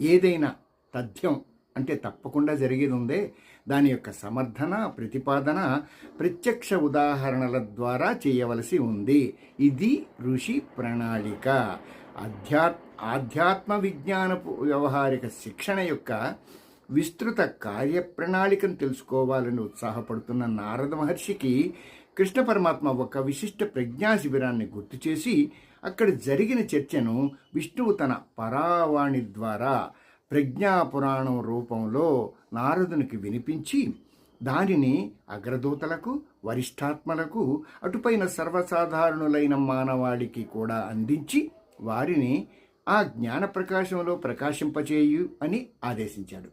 ఏదైనా తథ్యం అంటే తప్పకుండా జరిగేది ఉందే దాని యొక్క సమర్థన ప్రతిపాదన ప్రత్యక్ష ఉదాహరణల ద్వారా చేయవలసి ఉంది. ఇది ఋషి ప్రణాళిక. అధ్యాత్ ఆధ్యాత్మ విజ్ఞానపు వ్యవహారిక శిక్షణ యొక్క విస్తృత కార్యప్రణాళికను తెలుసుకోవాలని ఉత్సాహపడుతున్న నారద మహర్షికి కృష్ణ పరమాత్మ ఒక విశిష్ట ప్రజ్ఞా శిబిరాన్ని గుర్తు చేసి అక్కడ జరిగిన చర్చను విష్ణువు తన పరావాణి ద్వారా ప్రజ్ఞాపురాణం రూపంలో నారదునికి వినిపించి దానిని అగ్రదూతలకు వరిష్టాత్మలకు అటుపైన సర్వసాధారణులైన మానవాళికి కూడా అందించి వారిని ఆ జ్ఞాన ప్రకాశంలో ప్రకాశింపచేయు అని ఆదేశించాడు.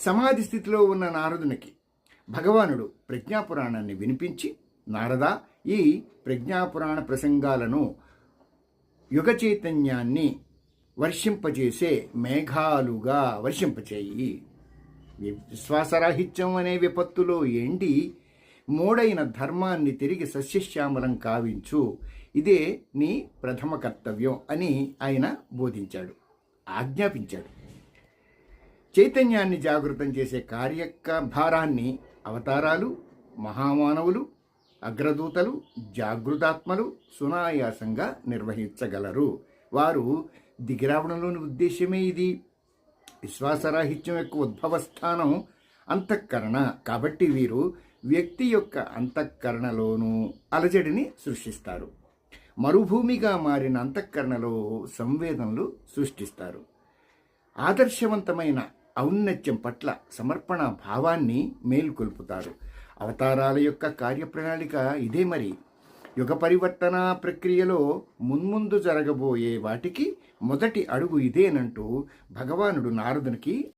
సమాధి స్థితిలో ఉన్న నారదునికి భగవానుడు ప్రజ్ఞాపురాణాన్ని వినిపించి నారద ఈ ప్రజ్ఞాపురాణ ప్రసంగాలను యుగ చైతన్యాన్ని వర్షింపజేసే మేఘాలుగా వర్షింపచేయి. విశ్వాసరాహిత్యం అనే విపత్తులో ఎండి మూడైన ధర్మాన్ని తిరిగి సస్యశ్యామలం కావించు. ఇదే నీ ప్రథమ కర్తవ్యం అని ఆయన బోధించాడు ఆజ్ఞాపించాడు. చైతన్యాన్ని జాగృతం చేసే కార్యక భారాన్ని అవతారాలు మహామానవులు అగ్రదూతలు జాగృతాత్మలు సునాయాసంగా నిర్వహించగలరు. వారు దిగిరావడంలోని ఉద్దేశమే ఇది. విశ్వాసరాహిత్యం యొక్క ఉద్భవ స్థానం అంతఃకరణ. కాబట్టి వీరు వ్యక్తి యొక్క అంతఃకరణలోనూ అలజడిని సృష్టిస్తారు. మరుభూమిగా మారిన అంతఃకరణలో సంవేదనలు సృష్టిస్తారు. ఆదర్శవంతమైన ఔన్నత్యం పట్ల సమర్పణ భావాన్ని మేల్కొల్పుతారు. అవతారాల యొక్క కార్యప్రణాళిక ఇదే మరి. యుగ పరివర్తన ప్రక్రియలో మున్ముందు జరగబోయే వాటికి మొదటి అడుగు ఇదేనంటూ భగవానుడు నారదునికి